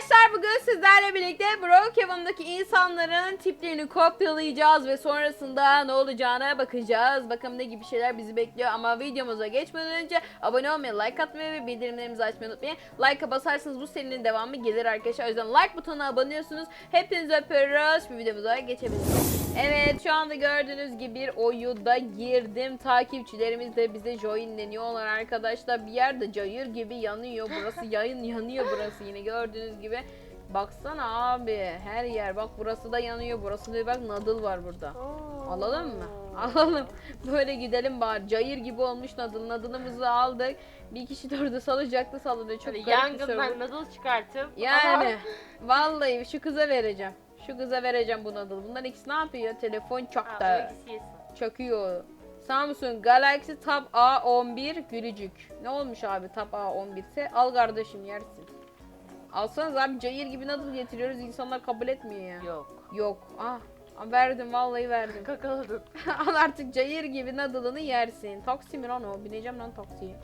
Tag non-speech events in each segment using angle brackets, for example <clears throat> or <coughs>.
Arkadaşlar bugün sizlerle birlikte Brookhaven'daki insanların tiplerini kopyalayacağız ve sonrasında ne olacağına bakacağız. Bakalım ne gibi şeyler bizi bekliyor ama videomuza geçmeden önce abone olmayı, like atmayı ve bildirimlerimizi açmayı unutmayın. Like'a basarsanız bu serinin devamı gelir arkadaşlar. O yüzden like butonuna abone olursunuz. Hepinizi öpüyoruz. Şimdi videomuza geçebiliriz. Evet şu anda gördüğünüz gibi bir oyunda girdim. Takipçilerimiz de bize joinleniyorlar arkadaşlar. Bir yerde cayır gibi yanıyor. Burası <laughs> yayın yanıyor burası yine gördüğünüz gibi. Baksana abi her yer bak burası da yanıyor. Burası da bak nadıl var burada. Alalım mı? <laughs> Alalım. Böyle gidelim bari. Cayır gibi olmuş nadıl. Nadılımızı aldık. Bir kişi de orada salacaktı salınıyor. Çok Hani garip bir soru. yangından nadıl çıkartıp Yani vallahi şu kıza vereceğim. Şu kıza vereceğim bu nadıl. Bunların ikisi ne yapıyor? Telefon çok Ha, o ikisi çakıyor. Samsung Galaxy Tab A11 gülücük. Ne olmuş abi Tab A11 ise al kardeşim yersin. Alsanız abi cayır gibi nadıl getiriyoruz insanlar kabul etmiyor ya. Yok. Yok. Ah verdim vallahi verdim. Kakaladın. <laughs> Al artık cayır gibi nadılını yersin. Taksi mi lan o? Bineceğim lan taksiye.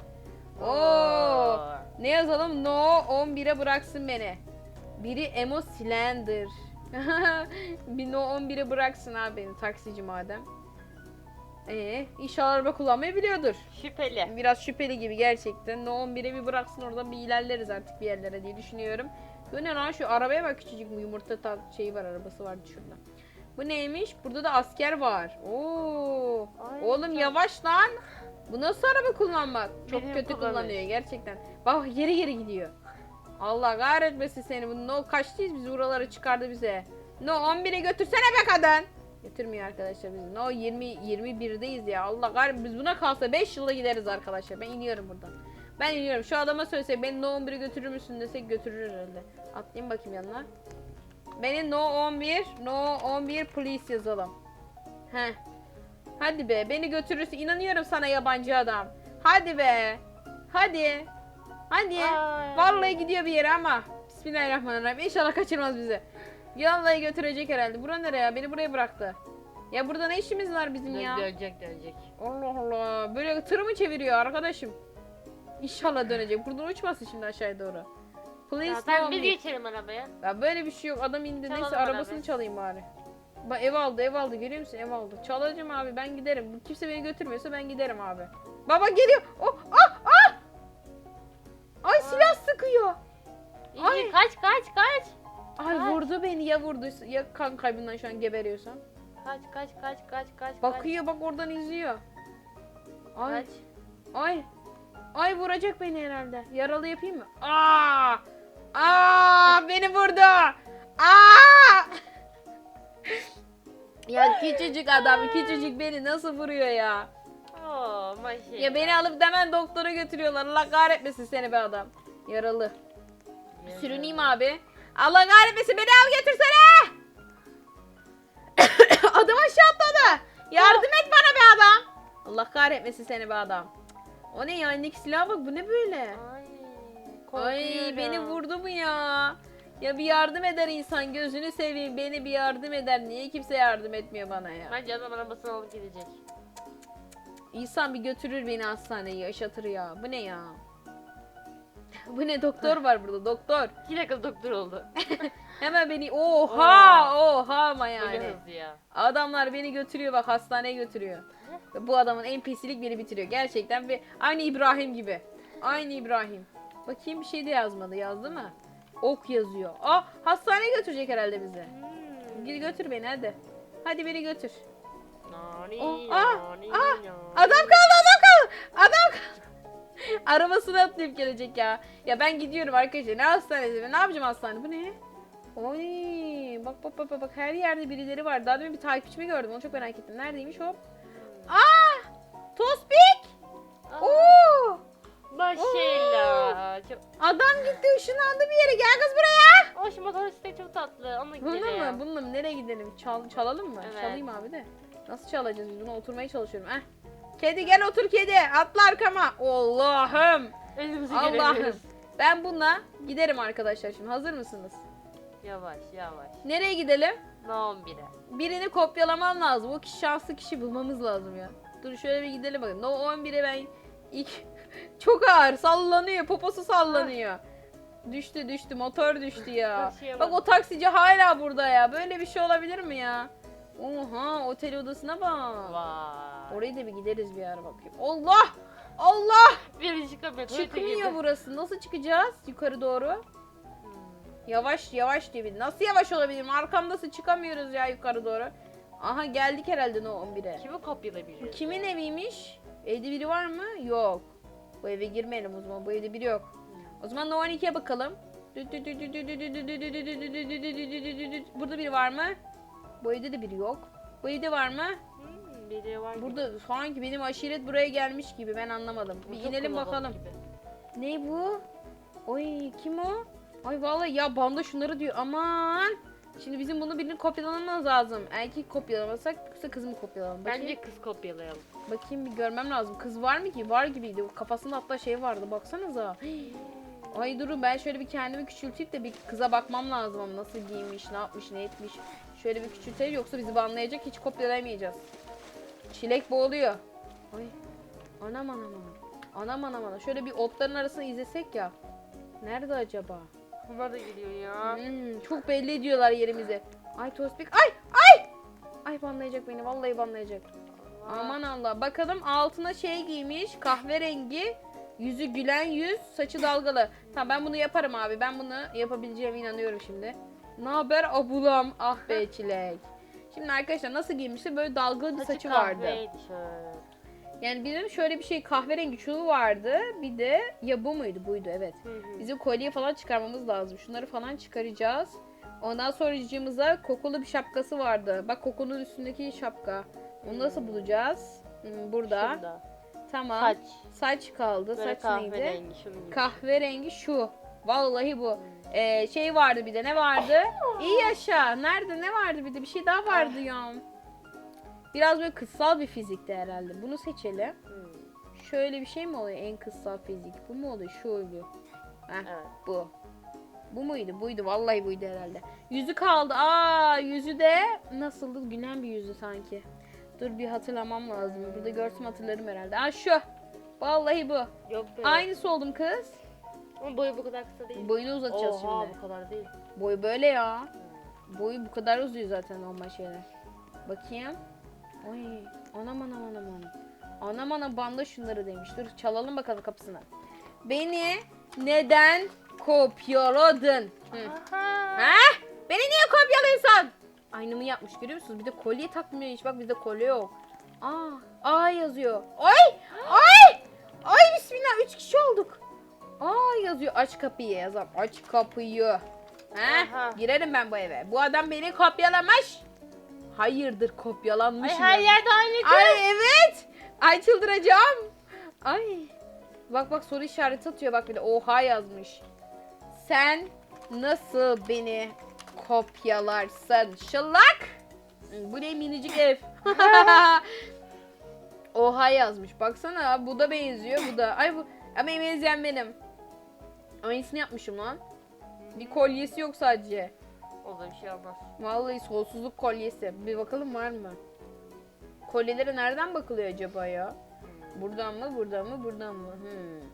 Oo. Ne yazalım? No 11'e bıraksın beni. Biri Emo Slender. <laughs> bir No 11'e bıraksın abi beni taksici madem. Ee, inşallah araba kullanmayı biliyordur. Şüpheli. Biraz şüpheli gibi gerçekten. No 11'e bir bıraksın oradan bir ilerleriz artık bir yerlere diye düşünüyorum. Bu ne lan şu arabaya bak küçücük bir yumurta ta şeyi var arabası vardı şurada. Bu neymiş? Burada da asker var. Oo. Ay, Oğlum çok- yavaş lan. Bu nasıl araba kullanmak? Çok Benim kötü kullanıyor gerçekten. Bak geri geri gidiyor. Allah kahretmesin seni. Bu no kaçtayız biz buraları çıkardı bize. No 11'e götürsene be kadın. Götürmüyor arkadaşlar bizi. No 20 21'deyiz ya. Allah kahretmesin. Biz buna kalsa 5 yılda gideriz arkadaşlar. Ben iniyorum buradan. Ben iniyorum. Şu adama söylesek beni No 11'e götürür müsün desek götürür herhalde. Atlayayım bakayım yanına. Beni No 11, No 11 please yazalım. Heh. Hadi be beni götürürsün. İnanıyorum sana yabancı adam. Hadi be. Hadi. Hadi. Ay. Vallahi gidiyor bir yere ama. Bismillahirrahmanirrahim. İnşallah kaçırmaz bizi. Vallahi götürecek herhalde. Bura nereye ya? Beni buraya bıraktı. Ya burada ne işimiz var bizim Dön- ya? Dönecek dönecek. Allah Allah. Böyle tır mı çeviriyor arkadaşım? İnşallah dönecek. Buradan uçmasın şimdi aşağıya doğru. Please Zaten no biz me. geçelim arabaya. Ya böyle bir şey yok. Adam indi. Çalalım Neyse arabasını çalayım bari. Bak ev aldı ev aldı görüyor musun ev aldı. Çalacağım abi ben giderim. Kimse beni götürmüyorsa ben giderim abi. Baba geliyor. Oh ah. Ay silah sıkıyor. İyi Ay. kaç kaç kaç. Ay Kaç. vurdu beni ya vurduysa ya kan kaybından şu an geberiyorsam. Kaç kaç kaç kaç kaç. Bakıyor bak oradan izliyor. Ay Kaç. ay. Ay vuracak beni herhalde. Yaralı yapayım mı? Aa! Aa! Beni vurdu. Aa! <laughs> ya küçücük adam küçücük beni nasıl vuruyor ya? Oo maşallah. Ya beni alıp hemen doktora götürüyorlar. Allah kahretmesin seni be adam. Yaralı. Yazık. Sürüneyim abi. Allah kahretmesin beni al götürsene. <coughs> adam aşağı atladı. Yardım et bana be adam. Allah kahretmesin seni be adam. O ne ya elindeki silah bak bu ne böyle? Ay. Ay beni vurdu mu ya? Ya bir yardım eder insan gözünü seveyim beni bir yardım eder. Niye kimse yardım etmiyor bana ya? Bence adam arabasını alıp gidecek. İnsan bir götürür beni hastaneye yaşatır ya. Bu ne ya? bu ne doktor var burada doktor. <laughs> İki dakika doktor oldu. <laughs> Hemen beni oha oha ama yani. hızlı ya. Adamlar beni götürüyor bak hastaneye götürüyor. Bu adamın NPC'lik beni bitiriyor. Gerçekten bir aynı İbrahim gibi. Aynı İbrahim. Bakayım bir şey de yazmadı. Yazdı mı? Ok yazıyor. Aa hastaneye götürecek herhalde bizi. Hmm. Git götür beni hadi. Hadi beni götür. Oh, ah, nani, ah, nani. Adam kaldı adam kaldı. Adam kaldı. <laughs> Arabasına atlayıp gelecek ya. Ya ben gidiyorum arkadaşlar. Ne hastanesi? Ne yapacağım hastane? Bu ne? Oy, bak bak bak bak her yerde birileri var. Daha demin bir takipçimi gördüm. Onu çok merak ettim. Neredeymiş hop? Aa! Tospik! Ah, Oo! Çok... Adam gitti ışınlandı bir yere. Gel kız buraya. O şu motosiklet çok tatlı. Onunla Bununla gidelim. mı? Bununla mı? Nereye gidelim? Çal, çalalım mı? Evet. Çalayım abi de. Nasıl çalacağız biz? Buna oturmaya çalışıyorum. Eh. Kedi gel otur kedi. Atla arkama. Allah'ım. Önümüzü Allah'ım. Ben bununla giderim arkadaşlar şimdi. Hazır mısınız? Yavaş yavaş. Nereye gidelim? Ne 11'e. Birini kopyalamam lazım. O kişi şanslı kişi bulmamız lazım ya. Dur şöyle bir gidelim bakın. No 11'e ben ilk çok ağır sallanıyor. Poposu sallanıyor. Düştü düştü motor düştü ya. Bak o taksici hala burada ya. Böyle bir şey olabilir mi ya? Oha otel odasına bak. Vay. Oraya da bir gideriz bir ara bakayım. Allah! Allah! Bir çıkamıyor. tuvalete Çıkmıyor girdi. burası. Nasıl çıkacağız yukarı doğru? Hmm. Yavaş yavaş diye bir. Nasıl yavaş olabilirim? Arkamdasın çıkamıyoruz ya yukarı doğru. Aha geldik herhalde no 11'e. Kimi kopyalayabiliyor? Kimin eviymiş? Evde biri var mı? Yok. Bu eve girmeyelim o zaman. Bu evde biri yok. O zaman no 12'ye bakalım. Burada biri var mı? Bu evde de biri yok. Bu evde var mı? Hmm, biri var gibi. Burada sanki benim aşiret buraya gelmiş gibi ben anlamadım. Bu Bir inelim bakalım. gibi. Ne bu? Oy kim o? Ay vallahi ya banda şunları diyor. Aman. Şimdi bizim bunu birini kopyalamamız lazım. Erkek kopyalamasak yoksa kız mı kopyalalım? Bakayım, Bence kız kopyalayalım. bakayım bir görmem lazım. Kız var mı ki? Var gibiydi. Kafasında hatta şey vardı. Baksanıza. <gasps> Ay durun ben şöyle bir kendimi küçülteyim de bir kıza bakmam lazım ama nasıl giymiş, ne yapmış, ne etmiş. Şöyle bir küçültelim yoksa bizi banlayacak hiç kopyalayamayacağız. Çilek boğuluyor. Ay. Anam anam anam. Anam anam anam. Şöyle bir otların arasını izlesek ya. Nerede acaba? Bunlar da geliyor ya. Hmm, çok belli ediyorlar yerimizi. Ay Tospik. Ay ay. Ay banlayacak beni. Vallahi banlayacak. Allah. Aman Allah. Bakalım altına şey giymiş. Kahverengi. Yüzü gülen yüz. Saçı dalgalı. Tamam ben bunu yaparım abi. Ben bunu yapabileceğime inanıyorum şimdi. Ne haber abulam? Ah be çilek. Şimdi arkadaşlar nasıl giymişti? Böyle dalgalı bir saçı, vardı. kahve tişört. Yani birinin şöyle bir şey kahverengi çuğu vardı. Bir de ya bu muydu? Buydu evet. Hı hı. Bizim kolye falan çıkarmamız lazım. Şunları falan çıkaracağız. Ondan sonracığımıza kokulu bir şapkası vardı. Bak kokunun üstündeki şapka. Onu nasıl bulacağız? Hmm, burada. Şurada. Tamam. Saç. Saç kaldı. Böyle Saç neydi? kahverengi. Şunun gibi. Kahverengi şu. Vallahi bu. Ee, şey vardı bir de ne vardı? <laughs> İyi yaşa. Nerede ne vardı bir de bir şey daha vardı ya. Biraz böyle kıssal bir fizikti herhalde. Bunu seçelim. Hmm, Şöyle bir şey mi oluyor en kıssal fizik? Bu mu oluyor? Şuydu. Heh, Evet. bu. Bu muydu? Buydu. Vallahi buydu herhalde. Yüzü kaldı. Aa, yüzü de nasıldı? Gülen bir yüzü sanki. Dur bir hatırlamam lazım. Burada görsem hatırlarım herhalde. Aa şu. Vallahi bu. Yok be. Aynısı oldum kız. Ama boyu bu kadar kısa değil. Boyunu uzatacağız Oha şimdi. bu kadar değil. Boyu böyle ya. Boyu bu kadar uzuyor zaten normal şeyler. Bakayım. Oy. Anam anam anam anam. Anam anam banda şunları demiş. Dur çalalım bakalım kapısına. Beni neden kopyaladın? Hı. Ha? Beni niye kopyalıyorsun? Aynımı yapmış görüyor musunuz? Bir de kolye takmıyor hiç. Bak bizde kolye yok. Aa, A yazıyor. Ay! Ay! Ay bismillah 3 kişi olduk. Aa yazıyor. Aç kapıyı yazam. Aç kapıyı. Ha? Aha. Girerim ben bu eve. Bu adam beni kopyalamış. Hayırdır kopyalanmış Ay her yerde aynı kız. Ay evet. Ay çıldıracağım. Ay. Bak bak soru işareti atıyor bak bir de oha yazmış. Sen nasıl beni kopyalarsın? Şılak. Bu ne minicik ev. <laughs> oha yazmış. Baksana bu da benziyor bu da. Ay bu ama benzeyen benim. Aynısını yapmışım lan. Bir kolyesi yok sadece. O da bir şey olmaz. Vallahi sonsuzluk kolyesi. Bir bakalım var mı? Kolyelere nereden bakılıyor acaba ya? Buradan mı, buradan mı, buradan mı? Hmm.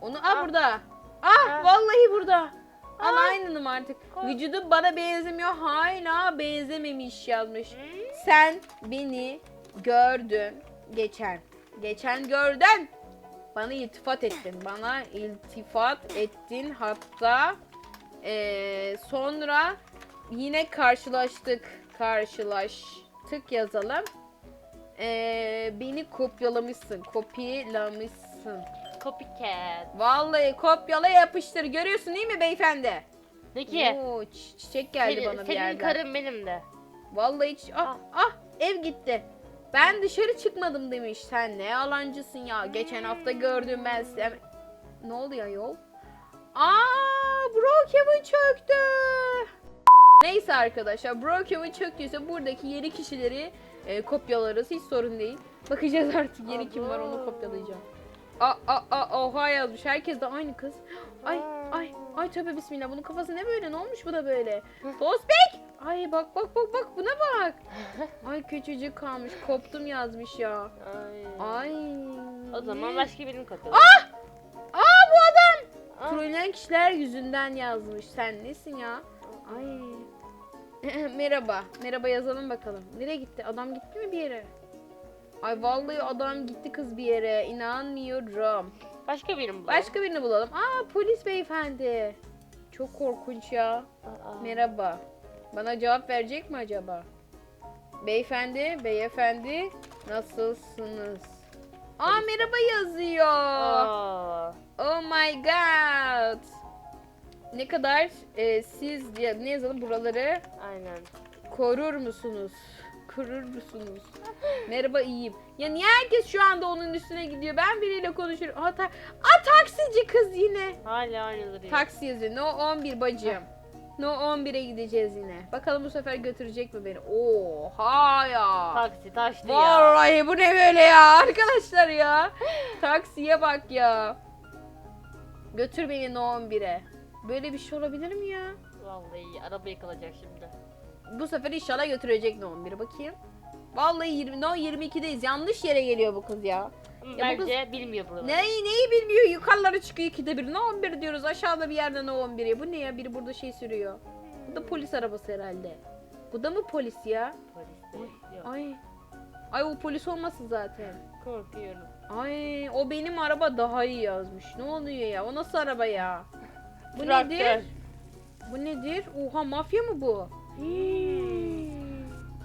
Onu ah Ah. burada. Ah, Ah. vallahi burada. Al Ah. aynınım artık. Koy. Vücudu bana benzemiyor. Hala benzememiş yazmış. Hmm. Sen beni gördün geçen. Geçen gördün. Bana iltifat ettin. Bana iltifat ettin. Hatta eee, sonra yine karşılaştık. Karşılaştık yazalım. Eee, beni kopyalamışsın. Kopyalamışsın. Copycat. Vallahi kopyala yapıştır. Görüyorsun değil mi beyefendi? De ki. Oo, çi- çiçek geldi senin, bana bir senin yerden. karın benim de. Vallahi hiç ah, Ah. ah ev gitti. Ben dışarı çıkmadım demiş. Sen ne yalancısın ya. Geçen hafta gördüm ben seni. Ne oluyor yol? Aa, Brookhaven çöktü. Neyse arkadaşlar Brookhaven çöktüyse buradaki yeni kişileri e, kopyalarız. Hiç sorun değil. Bakacağız artık yeni kim var onu kopyalayacağım. Aa, aa, aa, oha yazmış. Herkes de aynı kız. Ay ay ay tövbe bismillah. Bunun kafası ne böyle? Ne olmuş bu da böyle? Tospik! Ay bak bak bak bak buna bak. <laughs> Ay küçücük kalmış. Koptum yazmış ya. Ay. Ay. O zaman başka birini kopyala. Ah! Aa bu adam. Aa. trolleyen kişiler yüzünden yazmış. Sen nesin ya? Ay. Merhaba. Merhaba yazalım bakalım. Nereye gitti? Adam gitti mi bir yere? Ay vallahi adam gitti kız bir yere. İnanmıyorum. Başka birini bulalım. Başka birini bulalım. Aa polis beyefendi. Çok korkunç ya. Aa. Merhaba. Bana cevap verecek mi acaba? Beyefendi, beyefendi nasılsınız? Aa merhaba yazıyor. Aa. Oh my god. Ne kadar e, siz ya, ne yazalım buraları Aynen. korur musunuz? Korur musunuz? <laughs> Merhaba iyiyim. Ya niye herkes şu anda onun üstüne gidiyor? Ben biriyle konuşurum. Aa, ta- Aa taksici kız yine. Hala aynıları diyor. Taksi yazıyor. No 11 bacım. No 11'e gideceğiz yine. Bakalım bu sefer götürecek mi beni? Oha ya. Taksi taştı ya. Vallahi bu ne böyle ya arkadaşlar ya. <laughs> Taksiye bak ya. Götür beni No 11'e. Böyle bir şey olabilir mi ya? Vallahi araba yıkılacak şimdi. Bu sefer inşallah götürecek No 11'e bakayım. Vallahi 20 No 22'deyiz. Yanlış yere geliyor bu kız ya. Ya bu Bence bilmiyor buraları. Neyi neyi bilmiyor. Yukarılara çıkıyor ikide bir. No 11 diyoruz. Aşağıda bir yerde No 11'e. Bu ne ya? Biri burada şey sürüyor. Bu da polis arabası herhalde. Bu da mı polis ya? Polis de yok. Ay. Ay o polis olmasın zaten. Korkuyorum. Ay o benim araba daha iyi yazmış. Ne oluyor ya? O nasıl araba ya? Bu nedir? Bu nedir? Oha mafya mı bu?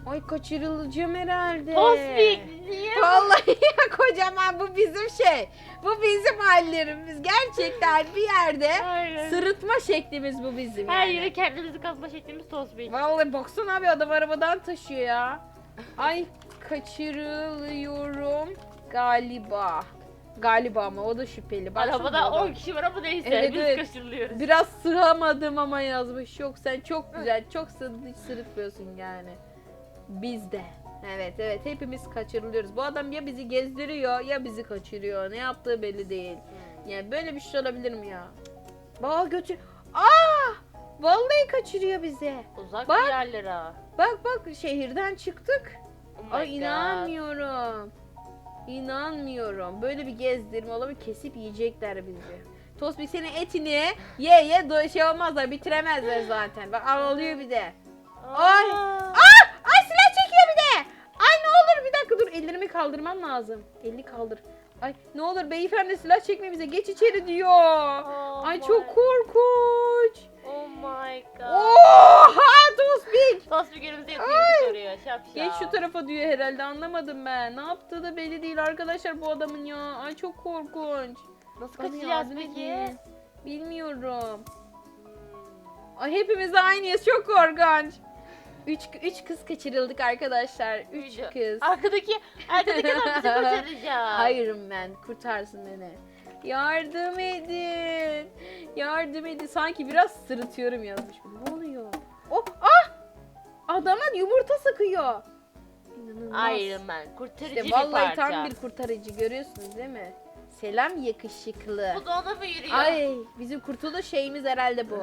Ay kaçırılacağım herhalde. Tosbik niye? Vallahi <laughs> ya kocaman bu bizim şey. Bu bizim hallerimiz. Gerçekten bir yerde Aynen. sırıtma şeklimiz bu bizim Her yani. yere kendimizi kazma şeklimiz tosbik. Vallahi baksana abi adam arabadan taşıyor ya. Ay kaçırılıyorum galiba. Galiba ama o da şüpheli. Baksana Arabada bu adam. 10 kişi var ama neyse Evet, biz evet. kaçırılıyoruz. Biraz sığamadım ama yazmış. Yok sen çok güzel, çok sır- sırıtmıyorsun yani. Biz de. Evet evet hepimiz kaçırılıyoruz. Bu adam ya bizi gezdiriyor ya bizi kaçırıyor. Ne yaptığı belli değil. Yani böyle bir şey olabilir mi ya? Bak götür. Aa! Vallahi kaçırıyor bizi. Uzak Bak. bir yerlere. Bak bak şehirden çıktık. Oh my Ay God. inanmıyorum. İnanmıyorum. Böyle bir gezdirme olabilir. Kesip yiyecekler bizi. Tosbik senin etini ye ye do- şey olmazlar bitiremezler zaten. Bak ağlıyor bir de. Ay. Aa. Aa! Ay silah çekiyor bir de. Ay ne olur bir dakika dur ellerimi kaldırmam lazım. Elini kaldır. Ay ne olur beyefendi silah çekme bize geç içeri diyor. Oh Ay my- çok korkunç. Oh my god. Oha Tosbik. Tosbik önümüze yatıyor soruyor. Şapşal. Geç şu tarafa diyor herhalde anlamadım ben. Ne yaptığı da belli değil arkadaşlar bu adamın ya. Ay çok korkunç. Nasıl Bana kaçacağız yardım peki? edin. Bilmiyorum. Ay hepimiz aynıyız çok korkunç. Üç, üç kız kaçırıldık arkadaşlar. Üç Üç. kız. Arkadaki, arkadaki adam bizi <laughs> kurtaracak. Hayırım ben. Kurtarsın beni. Yardım edin. Yardım edin. Sanki biraz sırıtıyorum yazmış. Ne oluyor? Oh, ah! Adamın yumurta sıkıyor. İnanılmaz. Iron Man. Kurtarıcı İşte bir vallahi parça. tam bir kurtarıcı görüyorsunuz değil mi? Selam yakışıklı. Bu da ona mı yürüyor? Ay bizim kurtuluş şeyimiz herhalde bu.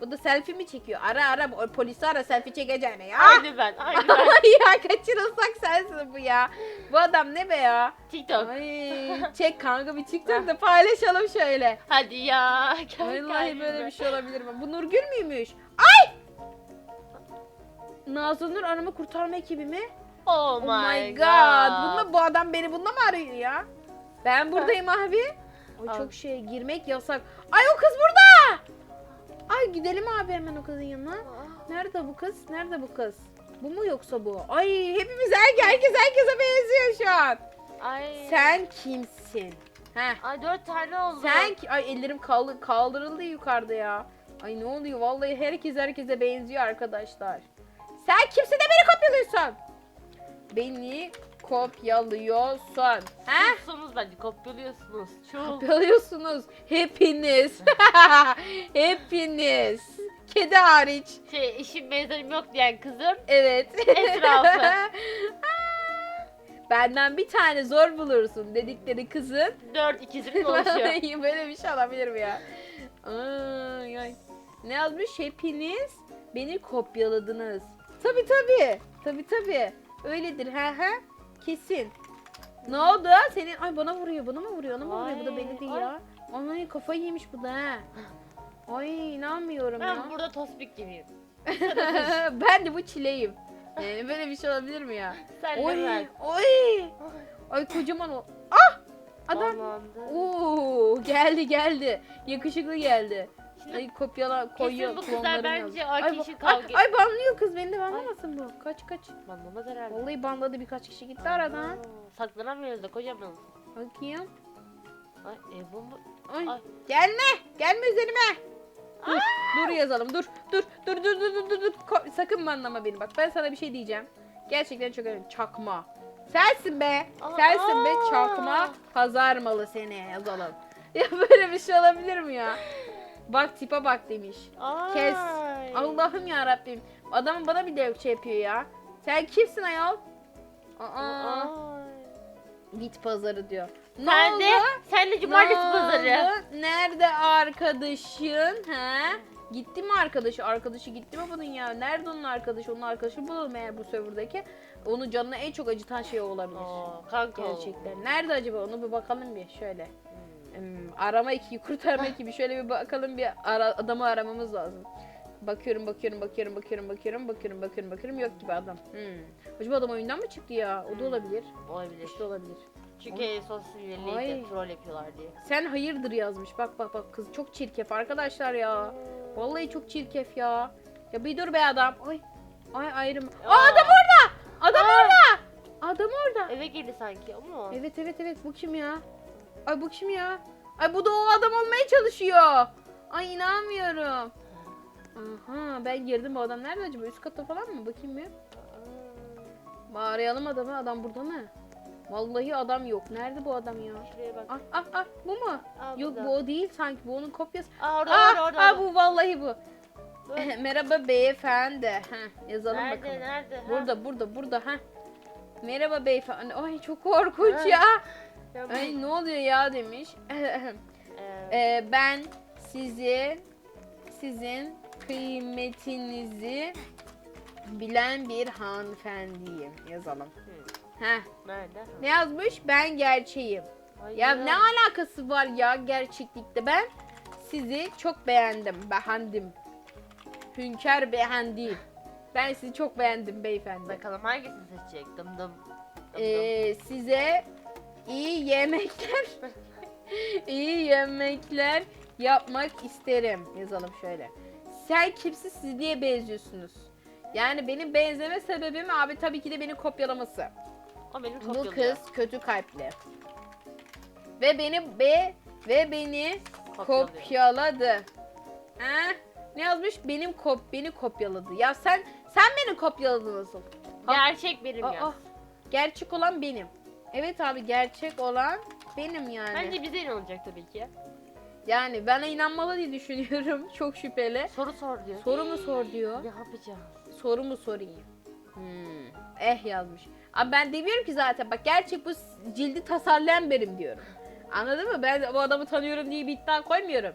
Bu da selfie mi çekiyor? Ara ara o polisi ara selfie çekeceğine ya. Aynı ben, aynı ben. <laughs> Ay ya kaçırılsak sensin bu ya. Bu adam ne be ya? TikTok. Ay çek kanka bir TikTok'ta paylaşalım şöyle. Hadi ya. gel Vallahi kalbime. böyle bir şey olabilir mi? Bu Nurgül müymüş? Ay! Nazlı Nur arama kurtarma ekibi mi? Oh, Oh my god. Bununla bu adam beni bununla mı arıyor ya? Ben buradayım abi. Ay Al. çok şey girmek yasak. Ay o kız burada. Ay gidelim abi hemen o kızın yanına. Nerede bu kız? Nerede bu kız? Bu mu yoksa bu? Ay hepimiz herkes, herkes herkese benziyor şu an. Ay. Sen kimsin? Heh. Ay dört tane oldu. Sen ki ay ellerim kaldı, kaldırıldı yukarıda ya. Ay ne oluyor? Vallahi herkes herkese benziyor arkadaşlar. Sen kimsin de beni kopyalıyorsun? Beni kopyalıyorsun. He? Sussunuz bence kopyalıyorsunuz. Şu. Kopyalıyorsunuz hepiniz. <laughs> hepiniz. Kedi hariç. Şey işim benzerim yok diyen kızım. Evet. Etrafı. <laughs> Benden bir tane zor bulursun dedikleri kızın. Dört ikizimle <laughs> oluşuyor. Böyle bir şey olabilir mi ya? Ay, ay. Ne yazmış? Hepiniz beni kopyaladınız. Tabi tabi. Tabi tabi. Öyledir. He he. Kesin. Ne oldu? Senin ay bana vuruyor. Bana mı vuruyor? Ona mı vuruyor? Bu da Ay, belli değil ay. ya. Ay kafayı yemiş bu da ha. Ay inanmıyorum ya. Ben burada tospik gibiyim. <laughs> ben de bu çileyim. Yani böyle bir şey olabilir mi ya? <laughs> Sen de Oy, ben. oy. Ay kocaman o. Ah! Adam. Bağlandı. Oo geldi geldi. Yakışıklı geldi. Ay kopyala koyuyor. bu kızlar klonlarını bence yazıyor. ay Ay, kişi bu- kavga- ay, ay banlıyor kız beni de banlamasın bu. Kaç kaç. Anlamaz herhalde. Vallahi banladı birkaç kişi gitti aradan. Aa, Saklanamıyoruz da kocaman. Bakayım. Ay ev bomba. Ay. Ay. Gelme. Gelme üzerime. Dur. Dur yazalım. Dur. Dur. Dur dur dur dur dur. dur. Ko- sakın banlama beni bak. Ben sana bir şey diyeceğim. Gerçekten çok önemli. Çakma. Sensin be. Aa. Sensin be çakma. Pazar malı seni yazalım. <laughs> Ya böyle bir şey olabilir mi ya? Bak tipe bak demiş. Kes. Ay. Allah'ım ya Rabbim. Adam bana bir de şey yapıyor ya. Sen kimsin ayol? Aa, Ay. bit pazarı diyor. Ne Sen oldu? de, sen de cumartesi Ne pazarı. oldu? Nerede arkadaşın? He? Gitti mi arkadaşı? Arkadaşı gitti mi bunun ya? Nerede onun arkadaşı? Onun arkadaşı bulalım eğer bu serverdaki. Onun canına en çok acıtan şey olabilir. Aa, kanka. Gerçekten. Nerede acaba? Onu bir bakalım bir şöyle. Hmm. Arama ekibi, kurtarma ekibi. Şöyle bir bakalım bir ara, adamı aramamız lazım. Bakıyorum, bakıyorum, bakıyorum, bakıyorum, bakıyorum, bakıyorum, bakıyorum, bakıyorum. Yok gibi adam. Hmm. Acaba adam oyundan mı çıktı ya? O da Hmm. olabilir. Olabilir. İşte olabilir. Çünkü en son sinirliydi. Ay. Troll yapıyorlar diye. Sen hayırdır yazmış. Bak bak bak kız çok çirkef arkadaşlar ya. Vallahi çok çirkef ya. Ya bir dur be adam. Ay. Ay ayrım. Aa, Aa. adam orada. Adam Aa. orada. Adam orada. Eve girdi sanki ama. Evet evet evet bu kim ya? Ay bu kim ya? Ay bu da o adam olmaya çalışıyor. Ay inanmıyorum. Aha ben girdim bu adam nerede acaba? Üst katta falan mı? Bakayım bir. Aa. Arayalım adamı. Adam burada mı? Vallahi adam yok. Nerede bu adam ya? Şuraya bak. Ah ah ah bu mu? Aa, Yok bu o değil sanki. Bu onun kopyası. Aa orada Ah, orada orada. ah, bu vallahi bu. <laughs> Merhaba beyefendi. Heh, yazalım Nerede bakalım. nerede? Ha? Burada burada burada ha. Merhaba beyefendi. Ay çok korkunç Ha. ya. Ya bu- Ay ne oluyor ya demiş. <clears throat> Ee, Ee, ben sizi sizin kıymetinizi bilen bir hanımefendiyim yazalım. Heh. Nerede? Ne yazmış? Ben gerçeğim. Ay Ya ne alakası var ya gerçeklikte? Ben sizi çok beğendim. Beğendim. Hünkar beğendi. Ben sizi çok beğendim beyefendi. Bakalım hangisini seçecek? Dım dım. Dım dım. Ee, size iyi yemekler <laughs> iyi yemekler yapmak isterim. Yazalım şöyle. Sen kimsin siz niye benziyorsunuz? Yani benim benzeme sebebim abi tabii ki de beni kopyalaması. o benim Bu kopyalıyor. kız kötü kalpli. Ve beni be ve beni Kopyalıyor. kopyaladı. Ha? Ne yazmış? Benim kop beni kopyaladı. Ya sen sen beni kopyaladın nasıl? Gerçek benim Aa, ya. gerçek olan benim. Evet abi gerçek olan benim yani. Bence bize inanacak tabii ki. Yani bana inanmalı diye düşünüyorum. <laughs> Çok şüpheli. Soru sor diyor. Soru mu sor diyor. Ne yapacağız? Soru mu sorayım? Hmm. Eh yazmış. Abi ben demiyorum ki zaten bak gerçek bu cildi tasarlayan benim diyorum. Anladın mı? Ben bu adamı tanıyorum diye bir iddia koymuyorum.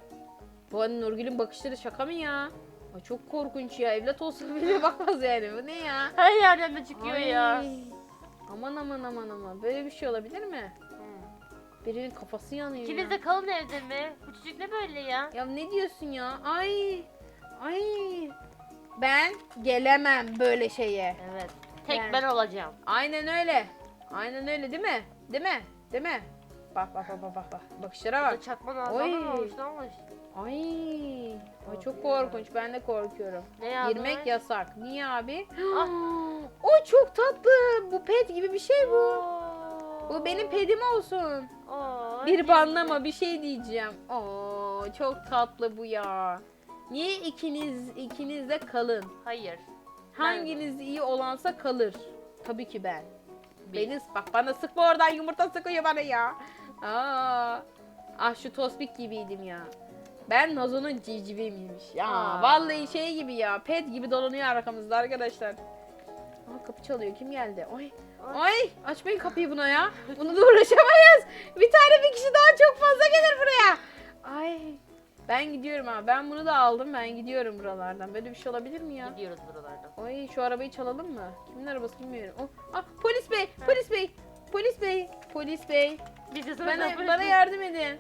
Bu hani Nurgül'ün bakışları şaka mı ya? Ay çok korkunç ya. Evlat olsa <laughs> bile bakmaz yani. Bu ne ya? Her yerden de çıkıyor ya. Aman aman aman aman. Böyle bir şey olabilir mi? Birinin kafası yanıyor. İkiniz de kalın evde mi? Bu çocuk ne böyle ya? Ya ne diyorsun ya? Ay. Ay. Ben gelemem böyle şeye. Evet. Tek Yani. ben olacağım. Aynen öyle. Aynen öyle değil mi? Değil mi? Değil mi? Bak bak bak bak bak. bak. Bakışlara bak. Burada çakma Oy. olmuş ne olmuş? Ay. Ay çok korkunç. Ben de korkuyorum. Ne yazdı? Girmek yasak. Niye abi? Ah. <gasps> o çok tatlı. Bu pet gibi bir şey bu. Oo. Bu benim pedim olsun. Oo, Bir banlama bir şey diyeceğim. Oo çok tatlı bu ya. Niye ikiniz ikiniz de kalın? Hayır. Hanginiz iyi olansa kalır. Tabii ki ben. Bir. Beni bak bana sıkma oradan yumurta sıkıyor bana ya. Aa. Ah şu tospik gibiydim ya. Ben Nazo'nun civciviymiş. Ya Aa. vallahi şey gibi ya. Pet gibi dolanıyor arkamızda arkadaşlar. Aa kapı çalıyor. Kim geldi? Ay. Ay. Ay açmayın kapıyı buna ya. Bunu da uğraşamayız. Bir tane bir kişi daha çok fazla gelir buraya. Ay. Ben gidiyorum ha. Ben bunu da aldım. Ben gidiyorum buralardan. Böyle bir şey olabilir mi ya? Gidiyoruz buralardan. Ay şu arabayı çalalım mı? Kimin arabası bilmiyorum. Oh, ah, polis bey, polis bey, polis bey, polis bey. Biz de sana Bana, bana yardım edin.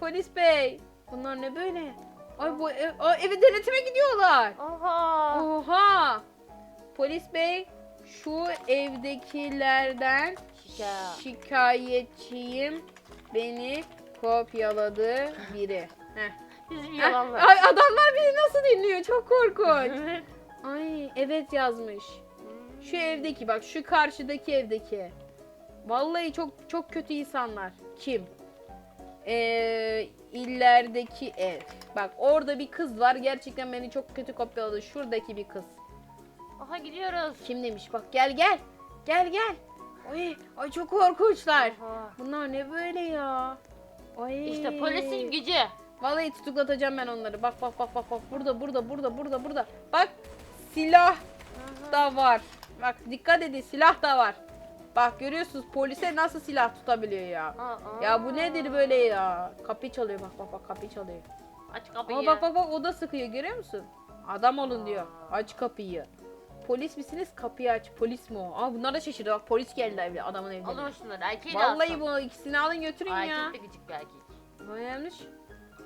polis bey. Bunlar ne böyle? Ay bu ev, Aa, evi denetime gidiyorlar. Oha. Oha. Polis bey şu evdekilerden Şika. şikayetçiyim. Beni kopyaladı biri. Heh. <laughs> Bizim Heh. yalanlar. Ay adamlar beni nasıl dinliyor? Çok korkunç. Evet. Ay evet yazmış. Şu evdeki bak şu karşıdaki evdeki. Vallahi çok çok kötü insanlar. Kim? Ee, illerdeki ev. Bak orada bir kız var. Gerçekten beni çok kötü kopyaladı. Şuradaki bir kız. Aha gidiyoruz. Kim demiş? Bak gel gel. Gel gel. Ay, ay çok korkunçlar. Oha. Bunlar ne böyle ya? Ay. İşte polisin gücü. Vallahi tutuklatacağım ben onları. Bak bak bak bak bak. Burada burada burada burada burada. Bak silah da var. Bak dikkat edin silah da var. Bak görüyorsunuz polise nasıl silah tutabiliyor ya. Aa. Ya bu nedir böyle ya? Kapı çalıyor bak bak bak kapı çalıyor. Aç kapıyı. Ama bak bak bak o da sıkıyor görüyor musun? Adam olun diyor. Aç kapıyı. Polis misiniz? Kapıyı aç. Polis mi o? Aa bunlar da şaşırdı. Bak polis geldi evde adamın evine. Alın şunları erkeği de Vallahi alsın. bu ikisini alın götürün ya. Erkek de küçük bir erkek. Neymiş?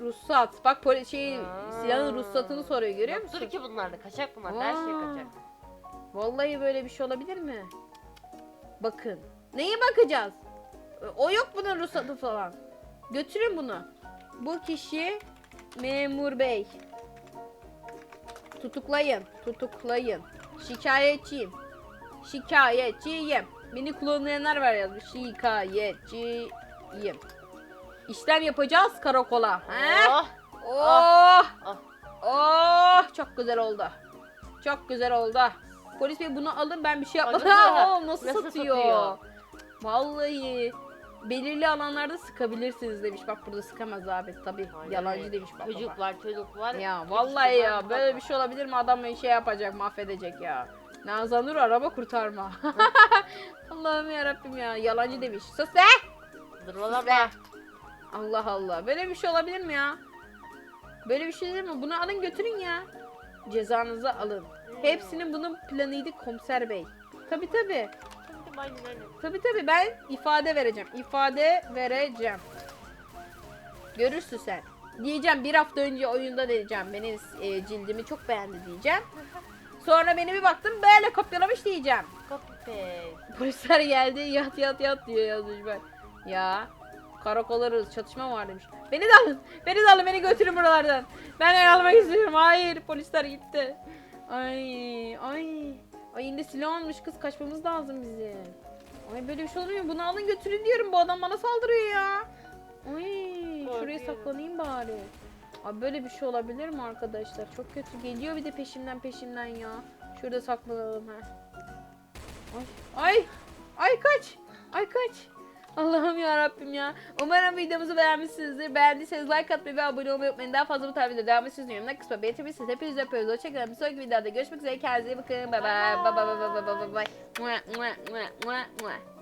Ruhsat. Bak polis şey Aa. silahın ruhsatını soruyor görüyor musun? Yoktur ki bunlar da kaçak bunlar her şey Aa. kaçak. Vallahi böyle bir şey olabilir mi? Bakın. Neye bakacağız? O yok bunun ruhsatı falan. Götürün bunu. Bu kişi memur bey. Tutuklayın. Tutuklayın. Şikayetçiyim. Şikayetçiyim. Beni klonlayanlar var yazmış. Şikayetçiyim. İşlem yapacağız karakola. He? Oh. Oh! Ah. Oh! Çok güzel oldu. Çok güzel oldu. Polis bey bunu alın ben bir şey yapmadım. <laughs> Oo, nasıl, Nasıl satıyor? satıyor? Vallahi belirli alanlarda sıkabilirsiniz demiş. Bak burada sıkamaz abi tabi. Yalancı öyle. demiş bak. Çocuk var çocuk var. Ya vallahi var, ya bak böyle bak. bir şey olabilir mi? Adam şey yapacak, mahvedecek ya. Nazanur araba kurtarma. <laughs> Allah'ım ya Rabbim ya. Yalancı demiş. Sus be! Bak. Allah Allah. Böyle bir şey olabilir mi ya? Böyle bir şey değil mi? Bunu alın götürün ya. Cezanızı alın. Hepsinin bunun planıydı komiser bey. Tabi tabi. Şimdi aynen aynen. Tabi tabi ben ifade vereceğim. İfade vereceğim. Görürsün sen. Diyeceğim bir hafta önce oyunda diyeceğim. Benim e, cildimi çok beğendi diyeceğim. Sonra beni bir baktım böyle kopyalamış diyeceğim. Copy. Polisler geldi yat yat yat diyor yazmış ben. Ya karakollarız çatışma var demiş. Beni de alın. Beni de alın beni götürün buralardan. Ben el almak istiyorum. Hayır polisler gitti. Ay ay. Ay yine silah almış kız kaçmamız lazım bizim. Ay böyle bir şey olmuyor. Bunu alın götürün diyorum. Bu adam bana saldırıyor ya. Ay şuraya saklanayım bari. Abi böyle bir şey olabilir mi arkadaşlar? Çok kötü geliyor bir de peşimden peşimden ya. Şurada saklanalım ha. Ay ay ay kaç. Ay kaç. Allah'ım ya Rabbim ya. Umarım videomuzu beğenmişsinizdir. Beğendiyseniz like atmayı ve abone olmayı unutmayın. Daha fazla bu tarz videoda devam etsin. Yorumlar kısmına belirtebilirsiniz. Hepinizi öpüyoruz. Hoşçakalın. Bir sonraki videoda görüşmek üzere. Kendinize iyi bakın. Bye. Bye bye bye bye bye bye bye. Mua, mua, mua, mua, mua.